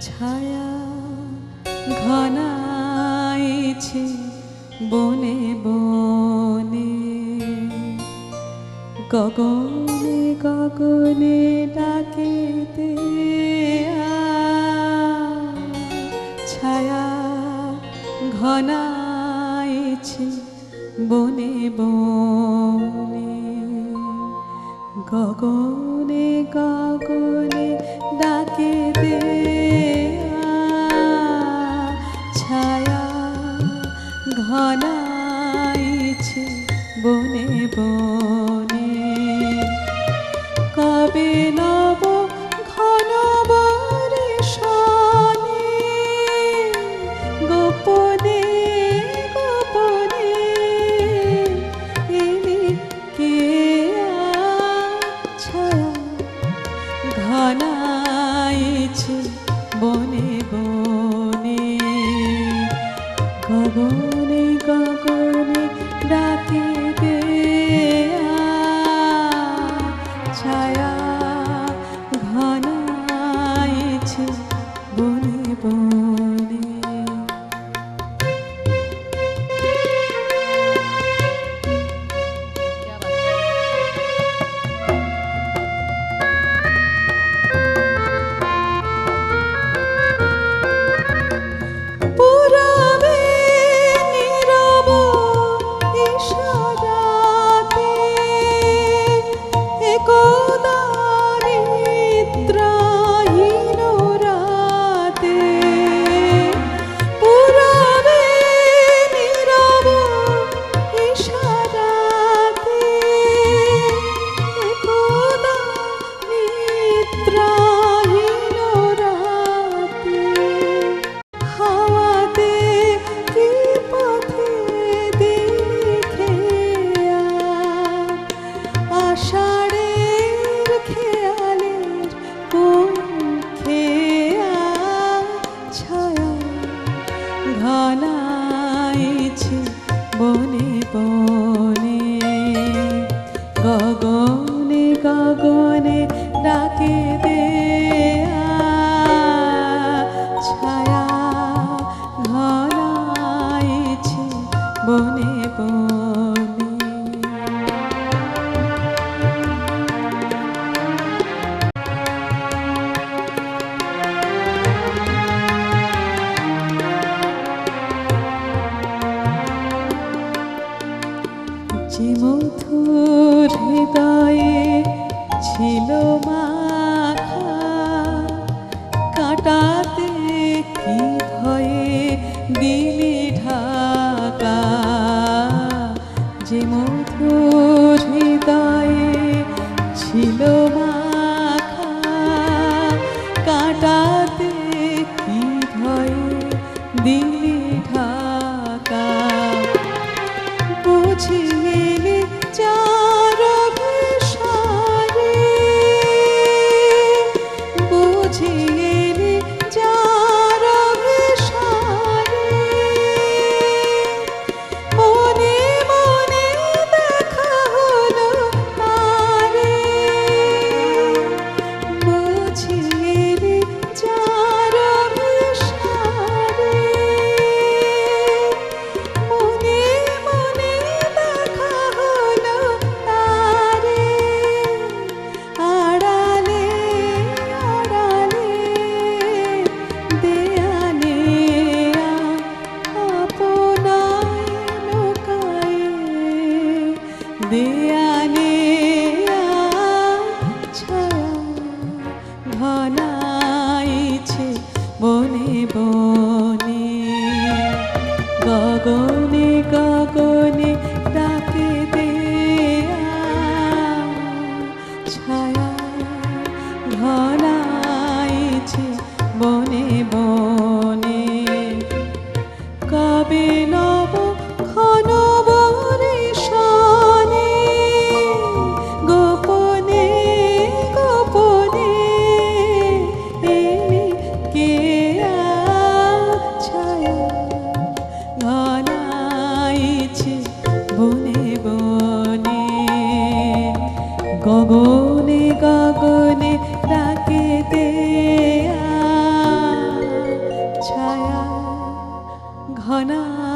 ছায়া ঘনাইছে বনে বনে। গগনে গগনে ডাকিতে ছায়া ঘনাইছে বনে বনে। গগনে গগনে ডাকে দে ঘনাইছে বনে বনে। কবে নব গগনে গগনে ডাকে দে ছায়া ঘনাইছে বনে বনে। গগনে গগনে ডাকে দে ছায়া। ঘরাইছে বনে বনে। ছিল মাখা কাটাতে কি ভয়ে দিলি ঢাকা? যে মধুর হৃদয়ে ছিল you. ঘনাইছে বনে বনে। গগনে গগনে ঘনাইছে